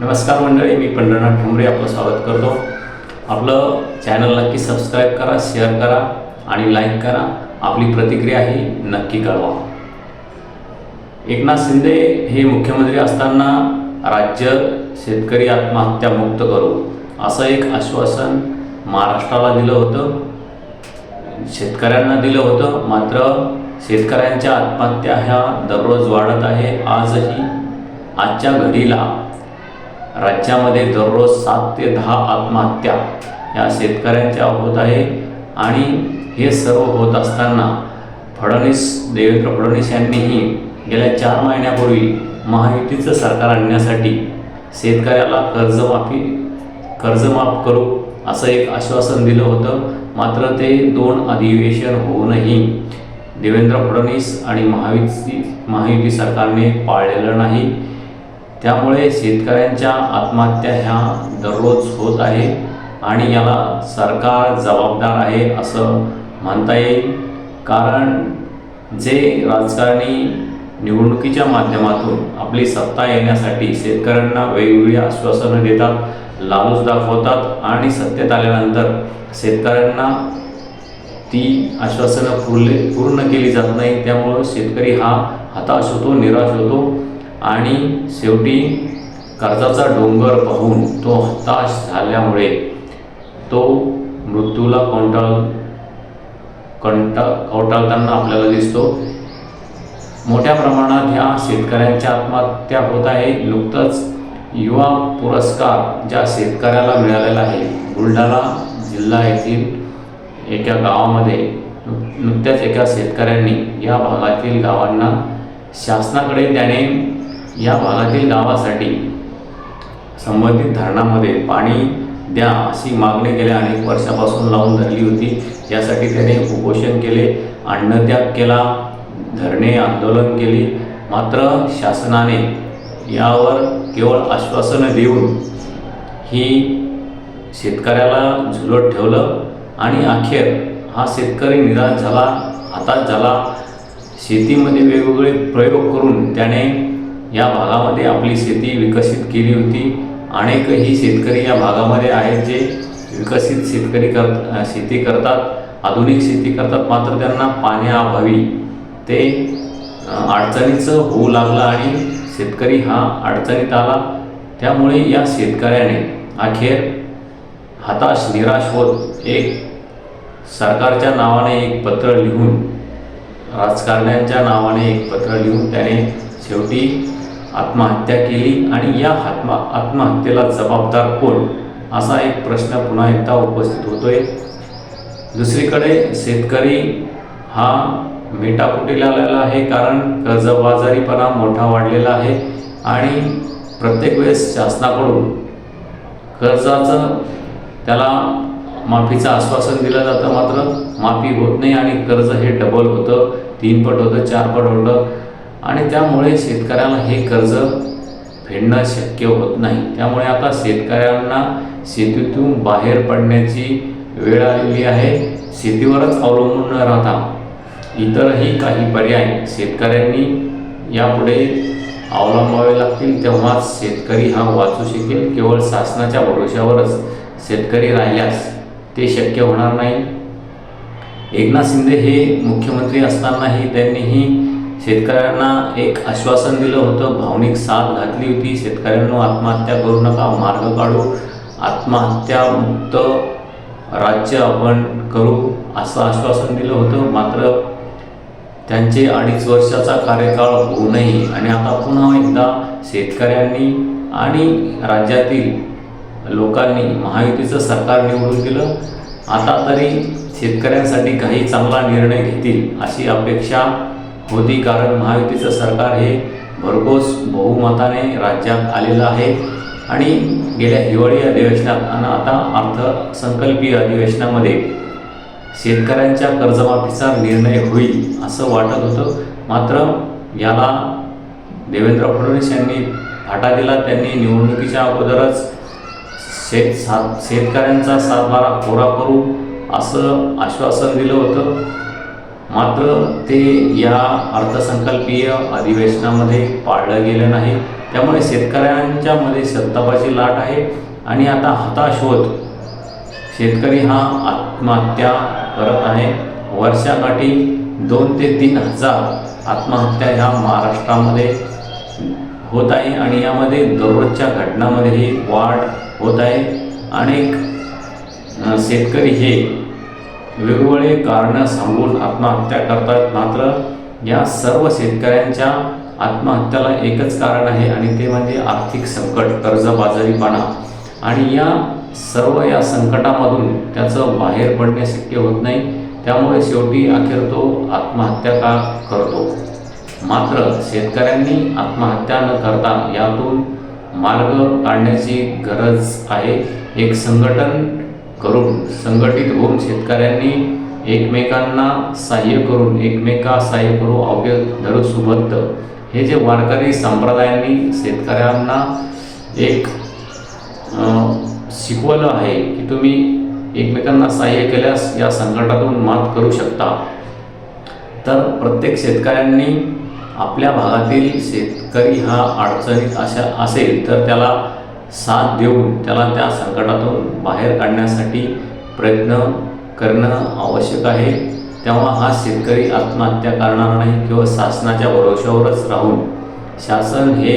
नमस्कार मंडळी मी पंढरनाथ ठुमरे आपलं स्वागत करतो. आपलं चॅनल नक्की सबस्क्राईब करा शेअर करा आणि लाईक करा. आपली प्रतिक्रिया ही नक्की कळवा. एकनाथ शिंदे हे मुख्यमंत्री असताना राज्य शेतकरी आत्महत्या मुक्त करू असं एक आश्वासन महाराष्ट्राला दिलं होतं. शेतकऱ्यांना दिलं होतं मात्र शेतकऱ्यांच्या आत्महत्या ह्या दररोज वाढत आहे आजही. आजच्या घडीला राज्यामध्ये दररोज सात ते दहा आत्महत्या या शेतकऱ्यांच्या होत आहे. आणि हे सर्व होत असताना फडणवीस देवेंद्र फडणवीस यांनीही गेल्या चार महिन्यापूर्वी महायुतीचं सरकार आणण्यासाठी शेतकऱ्याला कर्जमाफी कर्जमाफ करू असं एक आश्वासन दिलं होतं. मात्र ते दोन अधिवेशन होऊनही देवेंद्र फडणवीस आणि महायुती महायुती सरकारने पाळलेलं नाही. त्यामुळे शेतकऱ्यांच्या आत्महत्या ह्या दररोज होत आहे आणि याला सरकार जबाबदार आहे असं म्हणता येईल. कारण जे राजकारणी निवडणुकीच्या माध्यमातून आपली सत्ता येण्यासाठी शेतकऱ्यांना वेगवेगळी आश्वासनं देतात लालूच दाखवतात आणि सत्तेत आल्यानंतर शेतकऱ्यांना ती आश्वासनं पूर्ले पूर्ण केली जात नाही. त्यामुळं शेतकरी हा हताश होतो निराश होतो. आणि शेवटी कर्जाचा डोंगर पाहून तो हताश झाल्यामुळे तो मृत्यूला कंटाळ कंटा कवटाळताना आपल्याला दिसतो. मोठ्या प्रमाणात ह्या शेतकऱ्यांच्या आत्महत्या होत आहे. नुकतंच युवा पुरस्कार ज्या शेतकऱ्याला मिळालेला आहे बुलढाणा जिल्हा येथील एका गावामध्ये नुकत्याच एका शेतकऱ्यांनी या भागातील गावांना शासनाकडे त्याने या भागातील गावासाठी संबंधित धरणामध्ये पाणी द्या अशी मागणी गेल्या अनेक वर्षापासून लावून धरली होती. यासाठी त्याने उपोषण केले अन्नत्याग केला धरणे आंदोलन केली. मात्र शासनाने यावर केवळ आश्वासनं देऊन ही शेतकऱ्याला झुलत ठेवलं आणि अखेर हा शेतकरी निराश झाला हातात झाला. शेतीमध्ये वेगवेगळे प्रयोग करून त्याने या भागामध्ये आपली शेती विकसित केली होती. अनेकही शेतकरी या भागामध्ये आहेत जे विकसित शेतकरी कर शेती करतात. आधुनिक शेती करतात. मात्र त्यांना पाण्याअभावी ते अडचणीचं होऊ लागलं आणि शेतकरी हा अडचणीत आला. त्यामुळे या शेतकऱ्याने अखेर हताश निराश होत एक सरकारच्या नावाने एक पत्र लिहून राजकारण्यांच्या नावाने एक पत्र लिहून त्याने शेवटी आत्महत्या केली आणि या आत्मा आत्महत्येला जबाबदार कोण? असा एक प्रश्न पुन्हा एकदा उपस्थित होतोय. दुसरीकडे शेतकरी हा मेटाकुटीला आलेला आहे कारण कर्जबाजारीपणा मोठा वाढलेला आहे आणि प्रत्येक वेळेस शासनाकडून कर्जाचं त्याला माफीचं आश्वासन दिलं जातं मात्र माफी होत नाही आणि कर्ज हे डबल होतं. तीन पट होतं चार पट होतं. आणि त्यामुळे शेतकऱ्याला हे कर्ज फेडणं शक्य होत नाही. त्यामुळे आता शेतकऱ्यांना शेतीतून बाहेर पडण्याची वेळ आलेली आहे. शेतीवरच अवलंबून न राहता इतरही काही पर्याय शेतकऱ्यांनी यापुढे अवलंबावे लागतील तेव्हाच शेतकरी हा वाचू शकेल. केवळ शासनाच्या भरोश्यावरच शेतकरी राहिल्यास ते शक्य होणार नाही. एकनाथ शिंदे हे मुख्यमंत्री असतानाही त्यांनीही शेतकऱ्यांना एक आश्वासन दिलं होतं भावनिक साथ घातली होती. शेतकऱ्यांना आत्महत्या करू नका मार्ग काढू. आत्महत्यामुक्त राज्य आपण करू असं आश्वासन दिलं होतं. मात्र त्यांचे अडीच वर्षाचा कार्यकाळ होऊनही आणि आता पुन्हा एकदा शेतकऱ्यांनी आणि राज्यातील लोकांनी महायुतीचं सरकार निवडून दिलं. आता तरी शेतकऱ्यांसाठी काही चांगला निर्णय घेतील अशी अपेक्षा होती कारण महायुतीचं सरकार हे भरघोस बहुमताने राज्यात आलेलं आहे. आणि गेल्या हिवाळी अधिवेशनात आणि आता अर्थसंकल्पीय अधिवेशनामध्ये शेतकऱ्यांच्या कर्जमाफीचा निर्णय होईल असं वाटत होतं. मात्र याला देवेंद्र फडणवीस यांनी फाटा दिला. त्यांनी निवडणुकीच्या अगोदरच शेत सात शेतकऱ्यांचा सातबारा कोरा करू असं आश्वासन दिलं होतं. मात्र ते या अर्थसंकल्पीय अधिवेशनामध्ये पाळलं गेलं नाही. त्यामुळे शेतकऱ्यांच्या मध्ये संतापाची लाट आहे आणि आता हताश होत शेतकरी हा आत्महत्या करत आहे. वर्षाकाठी दोन ते तीन हजार आत्महत्या ह्या महाराष्ट्रामध्ये होत आहे आणि यामध्ये दररोजच्या घटनांमध्येही वाढ होत आहे. अनेक शेतकरी हे वेगवेगळे कारणं सांगून आत्महत्या करतात. मात्र या सर्व शेतकऱ्यांच्या आत्महत्याला एकच कारण आहे आणि ते म्हणजे आर्थिक संकट कर्जबाजारीपणा. आणि या सर्व या संकटामधून त्याचं बाहेर पडणे शक्य होत नाही. त्यामुळे शेवटी अखेर तो आत्महत्या का करतो? मात्र शेतकऱ्यांनी आत्महत्या न करता यातून मार्ग काढण्याची गरज आहे. एक संघटन करून संघटित होऊन शेतकऱ्यांनी एकमेकांना सहाय्य करून एकमेका सहाय्य करू अवघे धरू सुबत्त हे जे वारकरी संप्रदायांनी शेतकऱ्यांना एक शिकवलं आहे की तुम्ही एकमेकांना सहाय्य केल्यास या संकटातून मात करू शकता. तर प्रत्येक शेतकऱ्यांनी आपल्या भागातील शेतकरी हा अडचणीत अशा असेल तर त्याला साथ देऊन त्याला त्या संकटातून बाहेर काढण्यासाठी प्रयत्न करणं आवश्यक आहे. तेव्हा हा शेतकरी आत्महत्या करणार नाही किंवा शासनाच्या भरोश्यावरच राहून शासन हे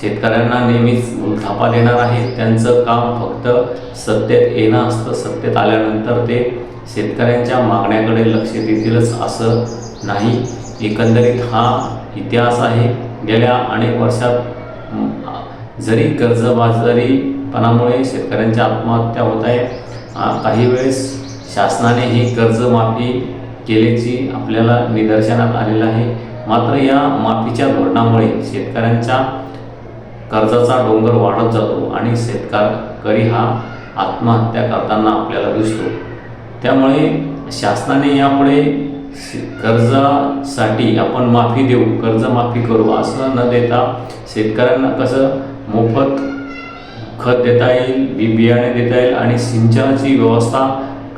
शेतकऱ्यांना नेहमीच उलथापा देणार आहे. त्यांचं काम फक्त सत्तेत येणं असतं. सत्तेत आल्यानंतर ते शेतकऱ्यांच्या मागण्याकडे लक्ष देतीलच असं नाही. एकंदरीत हा इतिहास आहे. गेल्या अनेक वर्षात जरी कर्जबाजारीपणामुळे शेतकऱ्यांच्या आत्महत्या होत आहे काही वेळेस शासनाने ही कर्जमाफी केल्याची आपल्याला निदर्शनात आलेलं आहे. मात्र या माफीच्या धोरणामुळे शेतकऱ्यांच्या कर्जाचा डोंगर वाढत जातो आणि शेतकरी हा आत्महत्या करताना आपल्याला दिसतो. त्यामुळे शासनाने यापुढे शे- कर्जासाठी आपण माफी देऊ कर्जमाफी करू असं न देता शेतकऱ्यांना कसं मोफत खत देता येईल बी बियाणे देता येईल आणि सिंचनाची व्यवस्था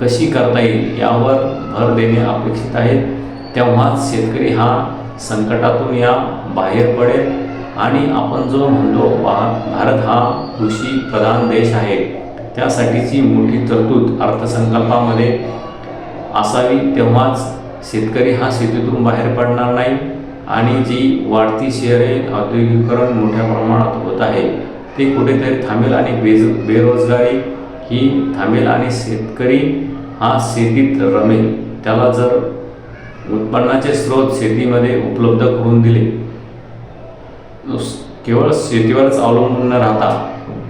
कशी करता येईल यावर भर देणे अपेक्षित आहे. तेव्हाच शेतकरी हा संकटातून या बाहेर पडेल आणि आपण जो म्हणतो भारत हा कृषी प्रधान देश आहे. त्यासाठीची मोठी तरतूद अर्थसंकल्पामध्ये असावी. तेव्हाच शेतकरी हा शेतीतून बाहेर पडणार नाही. आणि जी वाढती शहरे औद्योगिकरण मोठ्या प्रमाणात होत आहे ते कुठेतरी थांबेल आणि बेज बेरोजगारी ही थांबेल आणि शेतकरी हा शेतीत रमेल. त्याला जर उत्पन्नाचे स्रोत शेतीमध्ये उपलब्ध करून दिले केवळ शेतीवरच अवलंबून न राहता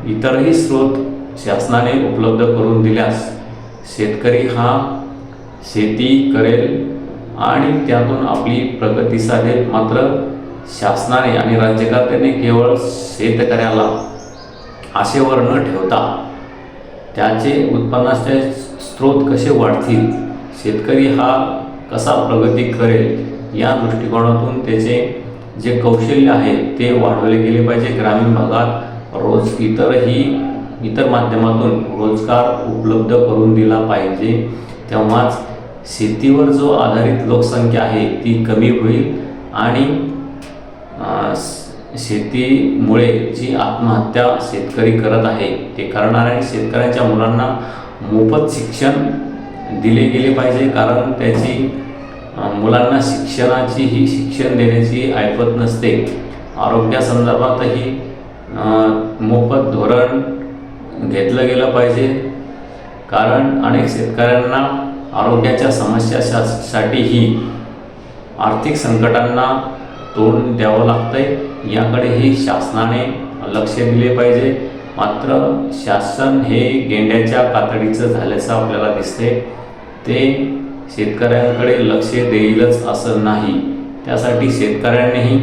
इतरही स्रोत शासनाने उपलब्ध करून दिल्यास शेतकरी हा शेती करेल आणि त्यातून आपली प्रगती साधेल मात्र शासनाने आणि राज्यकर्त्याने केवळ शेतकऱ्याला आशेवर न ठेवता त्याचे उत्पन्नाचे स्रोत कसे वाढतील शेतकरी हा कसा प्रगती करेल या दृष्टिकोनातून त्याचे जे कौशल्य आहे ते वाढवले गेले पाहिजे. ग्रामीण भागात रोज इतरही इतर माध्यमातून रोजगार उपलब्ध करून दिला पाहिजे. तेव्हाच शेतीवर जो आधारित लोकसंख्या आहे ती कमी होईल आणि शेतीमुळे जी आत्महत्या शेतकरी करत आहे ते करणार शेतकऱ्यांच्या मुलांना मोफत शिक्षण दिले गेले पाहिजे कारण त्याची मुलांना शिक्षणाची ही शिक्षण देण्याची ऐपत नसते. आरोग्यासंदर्भातही मोफत धोरण घेतलं गेलं पाहिजे कारण अनेक शेतकऱ्यांना आरोग्याच्या समस्यासाठीही आर्थिक संकटांना तोंड द्यावं लागतंय. याकडेही शासनाने लक्ष दिले पाहिजे. मात्र शासन हे गेंड्याच्या कातडीचं झाल्याचं आपल्याला दिसते ते शेतकऱ्यांकडे लक्ष देईलच असं नाही. त्यासाठी शेतकऱ्यांनीही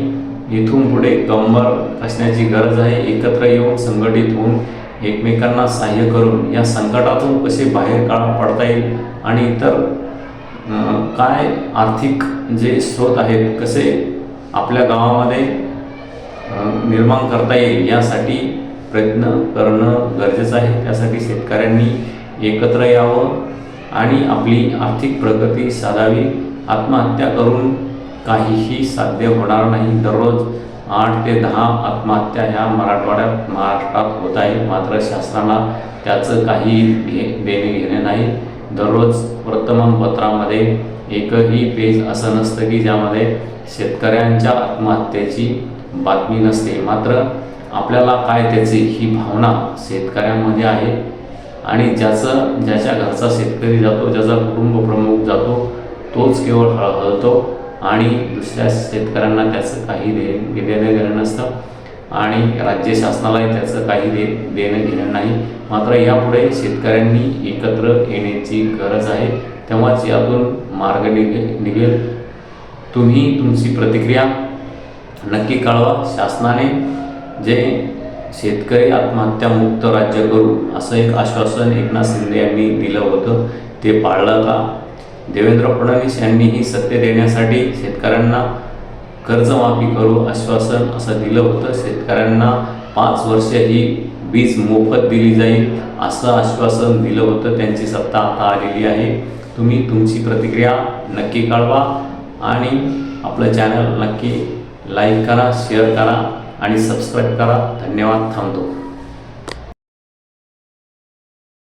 इथून पुढे कंबर असण्याची गरज आहे. एकत्र येऊन संघटित होऊन एकमेकांना सहाय्य करून या संकटातून कसे बाहेर काळा पडता येईल आणि इतर काय आर्थिक जे स्रोत आहेत कसे आपल्या गावामध्ये निर्माण करता येईल यासाठी प्रयत्न करणं गरजेचं आहे. त्यासाठी शेतकऱ्यांनी एकत्र यावं आणि आपली आर्थिक प्रगती साधावी. आत्महत्या करून काहीही साध्य होणार नाही. दररोज आठ ते दहा आत्महत्या ह्या मराठवाड्यात महाराष्ट्रात होत आहे. मात्र शासनाला त्याचं काही घे देणे घेणे नाही. दररोज वर्तमानपत्रामध्ये एकही पेज असं नसतं की ज्यामध्ये शेतकऱ्यांच्या आत्महत्येची बातमी नसते. मात्र आपल्याला काय त्याची ही भावना शेतकऱ्यांमध्ये आहे. आणि ज्याचं ज्याच्या घरचा शेतकरी जातो ज्याचा कुटुंब प्रमुख जातो तोच केवळ हळहळतो. आणि दुसऱ्या शेतकऱ्यांना त्याचं काही दे देणं घेणं नसतं. आणि राज्य शासनालाही त्याचं काही दे देणं घेणं नाही. मात्र यापुढे शेतकऱ्यांनी एकत्र येण्याची गरज आहे. तेव्हाच यातून मार्ग निघे निघेल. तुम्ही तुमची प्रतिक्रिया नक्की कळवा. शासनाने जे शेतकरी आत्महत्यामुक्त राज्य करू असं एक आश्वासन एकनाथ शिंदे यांनी दिलं होतं. ते पाळलं का? देवेंद्र फडणवीस यांनीही सत्य देण्यासाठी शेतकऱ्यांना कर्जमाफी करू आश्वासन असं दिलं होतं. शेतकऱ्यांना पाच वर्ष ही वीज मोफत दिली जाईल असं आश्वासन दिलं होतं. त्यांची सत्ता आता आलेली आहे. तुम्ही तुमची प्रतिक्रिया नक्की कळवा आणि आपलं चॅनल नक्की लाईक करा शेअर करा आणि सबस्क्राईब करा. धन्यवाद. थांबतो.